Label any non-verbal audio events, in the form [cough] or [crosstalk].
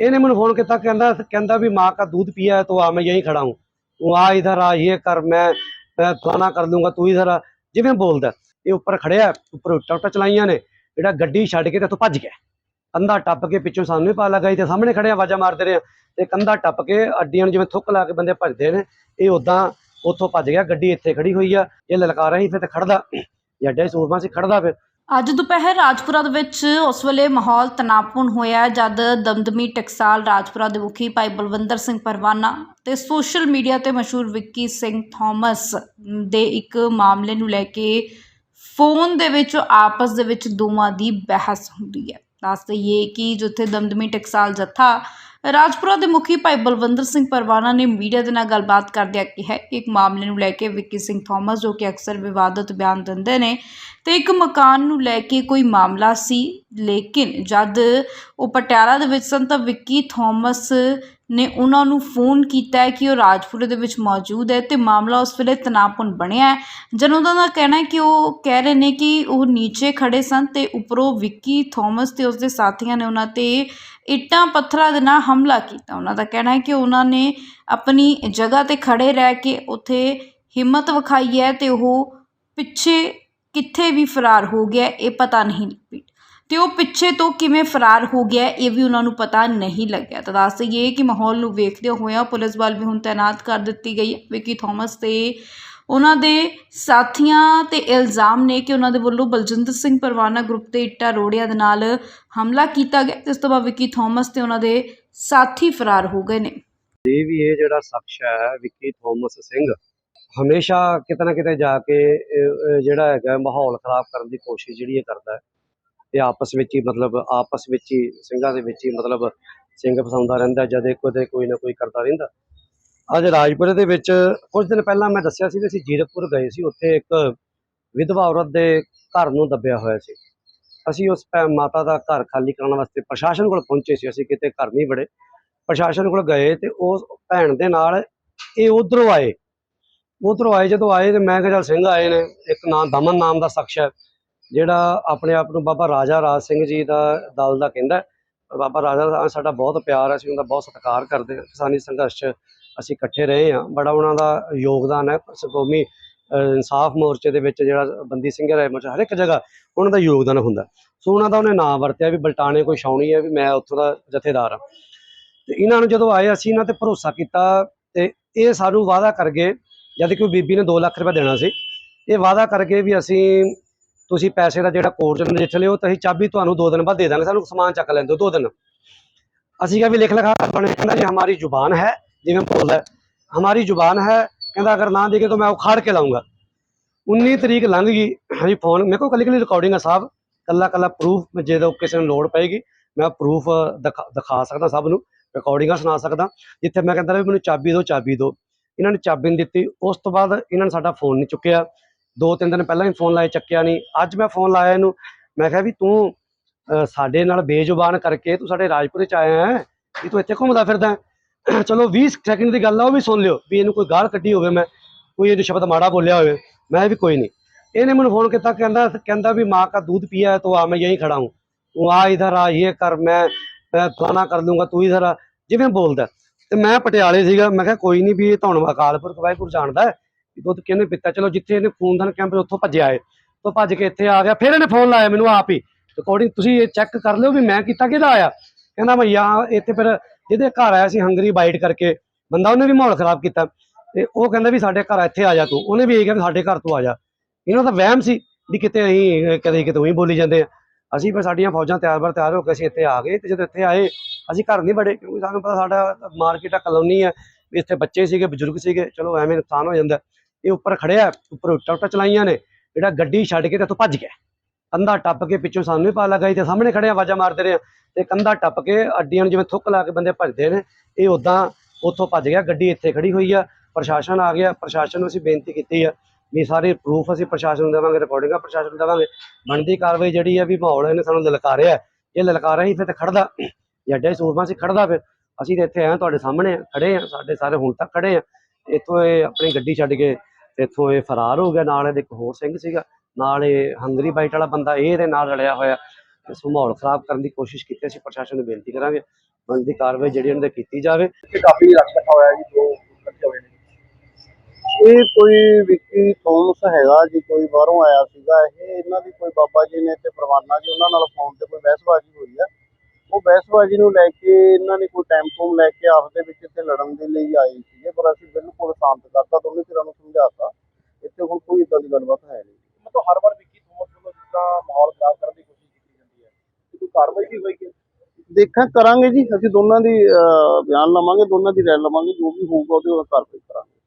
ਇਹਨੇ ਮੈਨੂੰ ਫੋਨ ਕੀਤਾ ਕਹਿੰਦਾ ਕਹਿੰਦਾ भी माँ का दूध पिया है तो आ मैं यहीं खड़ा हूँ तू आ इधर आ ये कर मैं मैं फलाना कर दूंगा तू इधर आ ਜਿਵੇਂ ਬੋਲਦਾ ਇਹ ਉੱਪਰ ਖੜਿਆ ਉੱਪਰ ਉੱਟਾ ਉੱਟਾ ਚਲਾਈਆਂ ਨੇ ਜਿਹੜਾ ਗੱਡੀ ਛੱਡ ਕੇ ਤੇ ਇੱਥੋਂ ਭੱਜ ਗਿਆ ਕੰਧਾ ਟੱਪ ਕੇ ਪਿੱਛੋਂ ਸਾਨੂੰ ਵੀ ਪਾ ਲੱਗਾ ਤੇ ਸਾਹਮਣੇ ਖੜੇ ਆਵਾਜ਼ਾਂ ਮਾਰਦੇ ਰਹੇ ਆ ਤੇ ਕੰਧਾ ਟੱਪ ਕੇ ਅੱਡੀਆਂ ਨੂੰ ਜਿਵੇਂ ਥੁੱਕ ਲਾ ਕੇ ਬੰਦੇ ਭੱਜਦੇ ਨੇ ਇਹ ਉਦਾਂ ਉੱਥੋਂ ਭੱਜ ਗਿਆ ਗੱਡੀ ਇੱਥੇ ਖੜੀ ਹੋਈ ਆ ਇਹ ਲਲਕਾਰਾ ਸੀ ਫਿਰ ਤੇ ਖੜਦਾ ਜੱਡੇ ਸੂਰਮਾ ਸੀ ਖੜਦਾ ਫਿਰ ਅੱਜ ਦੁਪਹਿਰ ਰਾਜਪੁਰਾ ਦੇ ਵਿੱਚ ਉਸ ਵੇਲੇ ਮਾਹੌਲ ਤਣਾਅਪੂਰਨ ਹੋਇਆ ਜਦ ਦਮਦਮੀ ਟਕਸਾਲ ਰਾਜਪੁਰਾ ਦੇ ਮੁਖੀ ਭਾਈ ਬਲਵੰਦਰ ਸਿੰਘ ਪਰਵਾਨਾ ਤੇ ਸੋਸ਼ਲ ਮੀਡੀਆ ਤੇ ਮਸ਼ਹੂਰ ਵਿੱਕੀ ਸਿੰਘ ਥਾਮਸ ਦੇ ਇੱਕ ਮਾਮਲੇ ਨੂੰ ਲੈ ਕੇ ਫੋਨ ਦੇ ਵਿੱਚ, ਆਪਸ ਦੇ ਵਿੱਚ ਦੋਵਾਂ ਦੀ ਬਹਿਸ ਹੁੰਦੀ ਹੈ। ਦੱਸ ਦਈਏ ਕਿ ਜਿੱਥੇ ਦਮਦਮੀ ਟਕਸਾਲ ਜੱਥਾ ਰਾਜਪੁਰਾ ਦੇ ਮੁਖੀ ਭਾਈ ਬਲਵੰਦਰ ਸਿੰਘ ਪਰਵਾਨਾ ਨੇ ਮੀਡੀਆ ਦੇ ਨਾਲ ਗੱਲਬਾਤ ਕਰਦਿਆਂ ਕਿਹਾ ਕਿ ਇੱਕ ਮਾਮਲੇ ਨੂੰ ਲੈ ਕੇ ਵਿੱਕੀ ਸਿੰਘ ਥਾਮਸ, ਜੋ ਕਿ ਅਕਸਰ ਵਿਵਾਦਤ ਬਿਆਨ ਦਿੰਦੇ ਨੇ, ਤੇ ਇੱਕ ਮਕਾਨ ਨੂੰ ਲੈ ਕੇ ਕੋਈ ਮਾਮਲਾ ਸੀ, ਲੇਕਿਨ ਜਦ ਉਹ ਪਟਿਆਲਾ ਦੇ ਵਿੱਚ ਸਨ ਤਾਂ ਵਿੱਕੀ ਥਾਮਸ ਨੇ ਉਹਨਾਂ ਨੂੰ ਫੋਨ ਕੀਤਾ ਹੈ ਕਿ ਉਹ ਰਾਜਪੁਰੇ ਦੇ ਵਿੱਚ ਮੌਜੂਦ ਹੈ ਤੇ ਮਾਮਲਾ ਉਸ ਵੇਲੇ ਤਣਾਅਪੂਰਨ ਬਣਿਆ ਹੈ। ਜਦ ਉਹਨਾਂ ਦਾ ਕਹਿਣਾ ਹੈ ਕਿ ਉਹ ਕਹਿ ਰਹੇ ਨੇ ਕਿ ਉਹ ਨੀਚੇ ਖੜੇ ਸਨ ਤੇ ਉੱਪਰੋਂ ਵਿੱਕੀ ਥਾਮਸ ਤੇ ਉਸਦੇ ਸਾਥੀਆਂ ਨੇ ਉਹਨਾਂ ਤੇ ਇੱਟਾਂ ਪੱਥਰਾਂ ਦੇ ਨਾਲ ਹਮਲਾ ਕੀਤਾ। ਉਹਨਾਂ ਦਾ ਕਹਿਣਾ ਹੈ ਕਿ ਉਹਨਾਂ ਨੇ ਆਪਣੀ ਜਗ੍ਹਾ ਤੇ ਖੜੇ ਰਹਿ ਕੇ ਉੱਥੇ ਹਿੰਮਤ ਵਿਖਾਈ ਹੈ ਤੇ ਉਹ ਪਿੱਛੇ ਕਿੱਥੇ ਵੀ ਫਰਾਰ ਹੋ ਗਿਆ, ਇਹ ਪਤਾ ਨਹੀਂ ਲੱਗੀ ਤੇ ਉਹ ਪਿੱਛੇ ਤੋਂ ਕਿਵੇਂ ਫਰਾਰ ਹੋ ਗਿਆ, ਇਹ ਵੀ ਉਹਨਾਂ ਨੂੰ ਪਤਾ ਨਹੀਂ ਲੱਗਿਆ। ਤਾਂ ਦੱਸ ਦਈਏ ਕਿ ਮਾਹੌਲ ਨੂੰ ਵੇਖਦੇ ਹੋਇਆ ਪੁਲਿਸ ਬਲ ਵੀ ਹੁਣ ਤਾਇਨਾਤ ਕਰ ਦਿੱਤੀ ਗਈ ਹੈ। ਵਿਕੀ ਥਾਮਸ ਤੇ ਉਹਨਾਂ ਦੇ ਸਾਥੀਆਂ ਤੇ ਇਲਜ਼ਾਮ ਨੇ ਕਿ ਉਹਨਾਂ ਦੇ ਵੱਲੋਂ ਬਲਜਿੰਦਰ ਸਿੰਘ ਪਰਵਾਨਾ ਗਰੁੱਪ ਤੇ ਇੱਟਾਂ ਰੋੜਿਆਂ ਦੇ ਨਾਲ ਹਮਲਾ ਕੀਤਾ ਗਿਆ। ਜਿਸ ਤੋਂ ਬਾਅਦ ਵਿਕੀ ਥਾਮਸ ਤੇ ਉਹਨਾਂ ਦੇ ਸਾਥੀ ਫਰਾਰ ਹੋ ਗਏ ਨੇ। ਇਹ ਵੀ ਇਹ ਜਿਹੜਾ ਸ਼ਖਸ ਹੈ, ਵਿੱਕੀ ਥੋਮਸ ਸਿੰਘ, ਹਮੇਸ਼ਾ ਕਿਤੇ ਨਾ ਕਿਤੇ ਜਾ ਕੇ ਜਿਹੜਾ ਹੈਗਾ, ਮਾਹੌਲ ਖਰਾਬ ਕਰਨ ਦੀ ਕੋਸ਼ਿਸ਼ ਜਿਹੜੀ ਇਹ ਕਰਦਾ ਹੈ। ਤੇ ਆਪਸ ਵਿੱਚ ਹੀ ਮਤਲਬ, ਆਪਸ ਵਿੱਚ ਹੀ, ਸਿੰਘਾਂ ਦੇ ਵਿੱਚ ਹੀ ਮਤਲਬ ਸਿੰਘ ਫਸਾਉਂਦਾ ਰਹਿੰਦਾ, ਜਦ ਇੱਕ ਉਹਦੇ ਕੋਈ ਨਾ ਕੋਈ ਕਰਦਾ ਰਹਿੰਦਾ। ਅੱਜ ਰਾਜਪੁਰੇ ਦੇ ਵਿੱਚ ਕੁਝ ਦਿਨ ਪਹਿਲਾਂ ਮੈਂ ਦੱਸਿਆ ਸੀ ਕਿ ਅਸੀਂ ਜੀਰਕਪੁਰ ਗਏ ਸੀ, ਉੱਥੇ ਇੱਕ ਵਿਧਵਾ ਔਰਤ ਦੇ ਘਰ ਨੂੰ ਦੱਬਿਆ ਹੋਇਆ ਸੀ। ਅਸੀਂ ਉਸ ਭੈ- ਮਾਤਾ ਦਾ ਘਰ ਖਾਲੀ ਕਰਾਉਣ ਵਾਸਤੇ ਪ੍ਰਸ਼ਾਸਨ ਕੋਲ ਪਹੁੰਚੇ ਸੀ, ਅਸੀਂ ਕਿਤੇ ਘਰ ਨਹੀਂ ਵੜੇ। ਪ੍ਰਸ਼ਾਸਨ ਕੋਲ ਗਏ ਤੇ ਉਸ ਭੈਣ ਦੇ ਨਾਲ ਇਹ ਉਧਰੋਂ ਆਏ। ਉਧਰੋਂ ਆਏ, ਜਦੋਂ ਆਏ ਤੇ ਮੈਂ ਕਿਹਾ, ਚੱਲ ਸਿੰਘ ਆਏ ਨੇ, ਇੱਕ ਨਾਮ ਦਮਨ ਨਾਮ ਦਾ ਸ਼ਖਸ ਹੈ, ਜਿਹੜਾ ਆਪਣੇ ਆਪ ਨੂੰ ਬਾਬਾ ਰਾਜਾ ਰਾਜ ਸਿੰਘ ਜੀ ਦਾ ਦਲ ਦਾ ਕਹਿੰਦਾ ਬਾਬਾ ਰਾਜਾ ਦਾ ਸਾਡਾ ਬਹੁਤ ਪਿਆਰ ਹੈ, ਅਸੀਂ ਉਹਦਾ ਬਹੁਤ ਸਤਿਕਾਰ ਕਰਦੇ ਹਾਂ। ਕਿਸਾਨੀ ਸੰਘਰਸ਼ 'ਚ ਅਸੀਂ ਇਕੱਠੇ ਰਹੇ ਹਾਂ। ਬੜਾ ਉਹਨਾਂ ਦਾ ਯੋਗਦਾਨ ਹੈ ਸਕੌਮੀ ਇਨਸਾਫ ਮੋਰਚੇ ਦੇ ਵਿੱਚ ਜਿਹੜਾ ਬੰਦੀ ਸਿੰਘ ਰਾਏ ਮੋਰਚਾ ਹਰ ਇੱਕ ਜਗ੍ਹਾ ਉਹਨਾਂ ਦਾ ਯੋਗਦਾਨ ਹੁੰਦਾ। ਸੋ ਉਹਨਾਂ ਦਾ ਉਹਨੇ ਨਾਮ ਵਰਤਿਆ ਵੀ ਬਲਟਾਣੇ ਕੋਈ ਛਾਉਣੀ ਹੈ ਵੀ ਮੈਂ ਉੱਥੋਂ ਦਾ ਜਥੇਦਾਰ ਹਾਂ। ਤੇ ਇਹਨਾਂ ਨੂੰ ਜਦੋਂ ਆਏ ਅਸੀਂ ਇਹਨਾਂ ਤੇ ਭਰੋਸਾ ਕੀਤਾ ਤੇ ਇਹ ਸਾਨੂੰ ਵਾਅਦਾ ਕਰ ਗਏ ਜਦ ਕਿ ਬੀਬੀ ਨੇ 2 ਲੱਖ ਰੁਪਏ ਦੇਣਾ ਸੀ। ਇਹ ਵਾਅਦਾ ਕਰ ਗਏ ਵੀ ਅਸੀਂ ਤੁਸੀਂ ਪੈਸੇ ਦਾ ਜਿਹੜਾ ਕੋਰਟ ਚ ਨਜਿੱਠ ਲਿਓ ਤਾਂ ਅਸੀਂ ਚਾਬੀ ਤੁਹਾਨੂੰ 2 ਦਿਨ ਬਾਅਦ ਦੇ ਦਾਂਗੇ ਸਾਨੂੰ ਸਮਾਨ ਚੱਕ ਲੈਂਦੇ ਦਿਓ 2 ਦਿਨ। ਅਸੀਂ ਕਿਹਾ ਵੀ ਲਿਖ ਲਿਖਾ ਬਣੇ ਕਹਿੰਦਾ ਜੀ ਹਮਾਰੀ ਜ਼ੁਬਾਨ ਹੈ ਜਿਵੇਂ ਬੋਲਦਾ ਹੈ, ਹਮਾਰੀ ਜ਼ੁਬਾਨ ਹੈ ਕਹਿੰਦਾ ਅਗਰ ਨਾ ਦੇਗੇ ਤਾਂ ਮੈਂ ਉਖਾੜ ਕੇ ਲਾਉਂਗਾ। 19 ਤਰੀਕ ਲੰਘ ਗਈ। ਹਾਂਜੀ ਫੋਨ ਮੇਰੇ ਕੋਲ ਕੱਲੀ ਕੱਲੀ ਰਿਕਾਰਡਿੰਗ ਆ ਸਾਹਿਬ ਕੱਲਾ ਕੱਲਾ ਪ੍ਰੂਫ ਜਦੋਂ ਕਿਸੇ ਨੂੰ ਲੋੜ ਪਏਗੀ, ਮੈਂ ਪ੍ਰੂਫ ਦਿਖਾ ਸਕਦਾ ਸਭ ਨੂੰ। ਰਿਕਾਰਡਿੰਗਾਂ ਸੁਣਾ ਸਕਦਾ। ਜਿੱਥੇ ਮੈਂ ਕਹਿੰਦਾ ਵੀ ਮੈਨੂੰ ਚਾਬੀ ਦਿਓ ਚਾਬੀ ਦਿਓ। ਇਹਨਾਂ ਨੇ ਚਾਬੀ ਨਹੀਂ ਦਿੱਤੀ। ਉਸ ਤੋਂ ਬਾਅਦ ਇਹਨਾਂ ਨੇ ਸਾਡਾ ਫੋਨ ਨਹੀਂ ਚੁੱਕਿਆ। ਦੋ ਤਿੰਨ ਦਿਨ ਪਹਿਲਾਂ ਹੀ ਫੋਨ ਲਾਏ, ਚੱਕਿਆ ਨਹੀਂ ਅੱਜ ਮੈਂ ਫੋਨ ਲਾਇਆ ਇਹਨੂੰ। ਮੈਂ ਕਿਹਾ ਵੀ ਤੂੰ ਸਾਡੇ ਨਾਲ ਬੇਜ਼ੁਬਾਨ ਕਰਕੇ ਤੂੰ ਸਾਡੇ ਰਾਜਪੁਰੇ ਚ ਆਇਆ ਹੈ। ਵੀ ਤੂੰ ਇੱਥੇ ਘੁੰਮਦਾ ਫਿਰਦਾ [coughs] ਚਲੋ 20 ਸੈਕਿੰਡ ਦੀ ਗੱਲ ਆ, ਉਹ ਵੀ ਸੁਣ ਲਿਓ ਵੀ ਇਹਨੂੰ ਕੋਈ ਗਾਲ ਕੱਢੀ ਹੋਵੇ ਮੈਂ, ਕੋਈ ਇਹਨੂੰ ਸ਼ਬਦ ਮਾੜਾ ਬੋਲਿਆ ਹੋਵੇ, ਮੈਂ ਵੀ ਕੋਈ ਨਹੀਂ। ਇਹਨੇ ਮੈਨੂੰ ਫੋਨ ਕੀਤਾ, ਕਹਿੰਦਾ ਕਹਿੰਦਾ ਵੀ ਮਾਂ ਦਾ ਦੁੱਧ ਪੀਆ ਤੋ ਆ, ਮੈਂ ਯਹੀਂ ਖੜਾ ਹੂੰ। ਤੂੰ ਆ ਇਧਰ ਆ, ਇਹ ਕਰ, ਮੈਂ ਫਲਾਣਾ ਕਰ ਲੂੰਗਾ, ਤੂੰ ਇਧਰ ਆ। ਜਿਵੇਂ ਬੋਲਦਾ ਤੇ ਮੈਂ ਪਟਿਆਲੇ ਸੀਗਾ, ਮੈਂ ਕਿਹਾ ਕੋਈ ਨਹੀਂ ਵੀ ਇਹ ਤੁਹਾਨੂੰ ਅਕਾਲਪੁਰ ਕਵਾਈਪੁਰ ਜਾਣਦਾ ਹੈ ਦੁੱਧ ਕਿਹਨੇ ਪੀਤਾ ਚਲੋ ਜਿੱਥੇ ਇਹਨੇ ਖੂਨਦਾਨ ਕੈਂਪ ਉੱਥੋਂ ਭੱਜਿਆ ਏ ਤੋਂ ਭੱਜ ਕੇ ਇੱਥੇ ਆ ਗਿਆ, ਫਿਰ ਇਹਨੇ ਫੋਨ ਲਾਇਆ ਮੈਨੂੰ ਆਪ ਹੀ। ਅਕੋਰਡਿੰਗ ਤੁਸੀਂ ਇਹ ਚੈੱਕ ਕਰ ਲਿਓ ਵੀ ਮੈਂ ਕੀਤਾ ਕਿਹਦਾ ਆਇਆ। ਕਹਿੰਦਾ ਭਈਆ, ਇੱਥੇ ਫਿਰ ਜਿਹਦੇ ਘਰ ਆਇਆ ਸੀ ਹੰਗਰੀ ਬਾਈਟ ਕਰਕੇ, ਬੰਦਾ ਉਹਨੇ ਵੀ ਮਾਹੌਲ ਖਰਾਬ ਕੀਤਾ। ਤੇ ਉਹ ਕਹਿੰਦਾ ਵੀ ਸਾਡੇ ਘਰ ਇੱਥੇ ਆ ਜਾ ਤੂੰ। ਉਹਨੇ ਵੀ ਇਹ ਕਿਹਾ ਵੀ ਸਾਡੇ ਘਰ ਤੋਂ ਆ ਜਾ। ਇਹਨਾਂ ਦਾ ਵਹਿਮ ਸੀ ਵੀ ਕਿਤੇ ਅਸੀਂ, ਕਦੇ ਕਿਤੇ ਉਹੀ ਬੋਲੀ ਜਾਂਦੇ ਆ। ਅਸੀਂ ਫਿਰ ਸਾਡੀਆਂ ਫੌਜਾਂ ਤਿਆਰ ਬਰ ਤਿਆਰ ਹੋ ਕੇ ਅਸੀਂ ਇੱਥੇ ਆ ਗਏ ਤੇ ਜਦੋਂ ਇੱਥੇ ਆਏ, ਅਸੀਂ ਘਰ ਨਹੀਂ ਬੜੇ ਕਿਉਂਕਿ ਸਾਨੂੰ ਪਤਾ ਸਾਡਾ ਮਾਰਕੀਟ ਆ, ਕਲੋਨੀ ਹੈ ਵੀ ਇੱਥੇ ਬੱਚੇ ਸੀਗੇ, ਬਜ਼ੁਰਗ ਸੀਗੇ। ਚਲੋ ਐਵੇਂ ਨੁਕਸਾਨ ਹੋ ਜਾਂਦਾ। ਇਹ ਉੱਪਰ ਖੜਿਆ, ਉੱਪਰ ਉੱਟਾ ਉੱਟਾ ਚਲਾਈਆਂ ਨੇ। ਜਿਹੜਾ ਗੱਡੀ ਛੱਡ ਕੇ ਤੇ ਇੱਥੋਂ ਭੱਜ ਗਿਆ। ਕੰਧਾ ਟੱਪ ਕੇ ਪਿੱਛੋਂ ਸਾਨੂੰ ਵੀ ਪਾ ਲੱਗਾ ਤੇ ਸਾਹਮਣੇ ਖੜੇ ਆਵਾਜ਼ਾਂ ਮਾਰਦੇ ਰਹੇ ਆ ਤੇ ਕੰਧਾ ਟੱਪ ਕੇ ਅੱਡੀਆਂ ਨੂੰ ਜਿਵੇਂ ਥੁੱਕ ਲਾ ਕੇ ਬੰਦੇ ਭੱਜਦੇ ਨੇ, ਇਹ ਉਦਾਂ ਉੱਥੋਂ ਭੱਜ ਗਿਆ, ਗੱਡੀ ਇੱਥੇ ਖੜੀ ਹੋਈ ਆ, ਪ੍ਰਸ਼ਾਸਨ ਆ ਗਿਆ, ਪ੍ਰਸ਼ਾਸਨ ਨੂੰ ਅਸੀਂ ਬੇਨਤੀ ਕੀਤੀ ਆ ਵੀ ਸਾਰੇ ਪ੍ਰੂਫ ਅਸੀਂ ਪ੍ਰਸ਼ਾਸਨ ਨੂੰ ਦੇਵਾਂਗੇ ਰਿਕਾਰਡਿੰਗਾਂ ਪ੍ਰਸ਼ਾਸਨ ਨੂੰ ਦੇਵਾਂਗੇ, ਬਣਦੀ ਕਾਰਵਾਈ ਜਿਹੜੀ ਆ ਵੀ ਮਾਹੌਲ ਇਹਨੇ ਸਾਨੂੰ ਲਲਕਾਰਿਆ ਇਹ ਲਲਕਾਰਿਆ ਹੀ ਫਿਰ ਤੇ ਖੜਦਾ ਜੱਡੇ ਸੂਰਮਾ ਸੀ ਖੜਦਾ ਫਿਰ, ਅਸੀਂ ਤੇ ਇੱਥੇ ਆਏ ਹਾਂ, ਤੁਹਾਡੇ ਸਾਹਮਣੇ ਖੜੇ ਆ ਸਾਡੇ ਸਾਰੇ ਹੁਣ ਤੱਕ ਖੜੇ ਆ ਇੱਥੋਂ ਇਹ ਆਪਣੀ ਗੱਡੀ ਛੱਡ ਕੇ ਤੇ ਇੱਥੋਂ ਇਹ ਫਰਾਰ ਹੋ ਗਿਆ, ਨਾਲ ਇਹਦੇ ਇੱਕ ਹੋਰ ਸਿੰਘ ਸੀਗਾ ਨਾਲ ਇਹ ਹੰਗਰੀ ਬਾਈਟ ਵਾਲਾ ਬੰਦਾ ਇਹ ਇਹਦੇ ਨਾਲ ਰਲਿਆ ਹੋਇਆ ਇਸ ਮਾਹੌਲ ਖਰਾਬ ਕਰਨ ਦੀ ਕੋਸ਼ਿਸ਼ ਕੀਤੀ ਅਸੀਂ ਪ੍ਰਸ਼ਾਸਨ ਨੂੰ ਬੇਨਤੀ ਕਰਾਂਗੇ ਬਣਦੀ ਕਾਰਵਾਈ ਜਿਹੜੀ ਉਹਨਾਂ ਤੇ ਕੀਤੀ ਜਾਵੇ। ਤੇ ਕਾਫੀ ਰਸ਼ ਹੋਇਆ ਜੀ ਦੋ ਇਕੱਠੇ ਹੋਏ ਨੇ। ਇਹ ਕੋਈ ਵਿੱਕੀ ਥੋਮਸ ਹੈਗਾ ਜੀ ਕੋਈ ਬਾਹਰੋਂ ਆਇਆ ਸੀਗਾ। ਇਹ ਇਹਨਾਂ ਦੀ ਕੋਈ ਬਾਬਾ ਜੀ ਨੇ ਤੇ ਪਰਵਾਨਾ ਜੀ ਉਹਨਾਂ ਨਾਲ ਫੋਨ ਤੇ ਕੋਈ ਬਹਿਸਬਾਜ਼ੀ ਹੋਈ ਆ। ਉਹ ਬਹਿਸਬਾਜ਼ੀ ਨੂੰ ਲੈ ਕੇ ਇਹਨਾਂ ਨੇ ਕੋਈ ਟਾਈਮ ਟੂਮ ਲੈ ਕੇ ਆਪਸ ਦੇ ਵਿੱਚ ਇੱਥੇ ਲੜਨ ਦੇ ਲਈ ਆਏ ਸੀਗੇ ਪਰ ਅਸੀਂ ਬਿਲਕੁਲ ਸ਼ਾਂਤ ਕਰਤਾ ਦੋਨੇ ਧਿਰਾਂ ਨੂੰ ਸਮਝਾਤਾ। ਇੱਥੇ ਹੁਣ ਕੋਈ ਇਦਾਂ ਦੀ ਗੱਲਬਾਤ ਹੈ ਨਹੀਂ। ਮਾਹੌਲ ਖਰਾਬ ਕਰਨ ਦੀ ਕੋਸ਼ਿਸ਼ ਕੀਤੀ ਜਾਂਦੀ ਹੈ। ਕੋਈ ਕਾਰਵਾਈ ਵੀ ਹੋਏਗੀ ਦੇਖਾਂ ਕਰਾਂਗੇ ਜੀ। ਅਸੀਂ ਦੋਨਾਂ ਦੀ ਅਹ, ਬਿਆਨ ਲਵਾਂਗੇ ਦੋਨਾਂ ਦੀ ਰਾਏ ਲਵਾਂਗੇ। ਜੋ ਵੀ ਹੋਊਗਾ ਉਹਦੇ ਉਹ ਕਾਰਵਾਈ ਕਰਾਂਗੇ।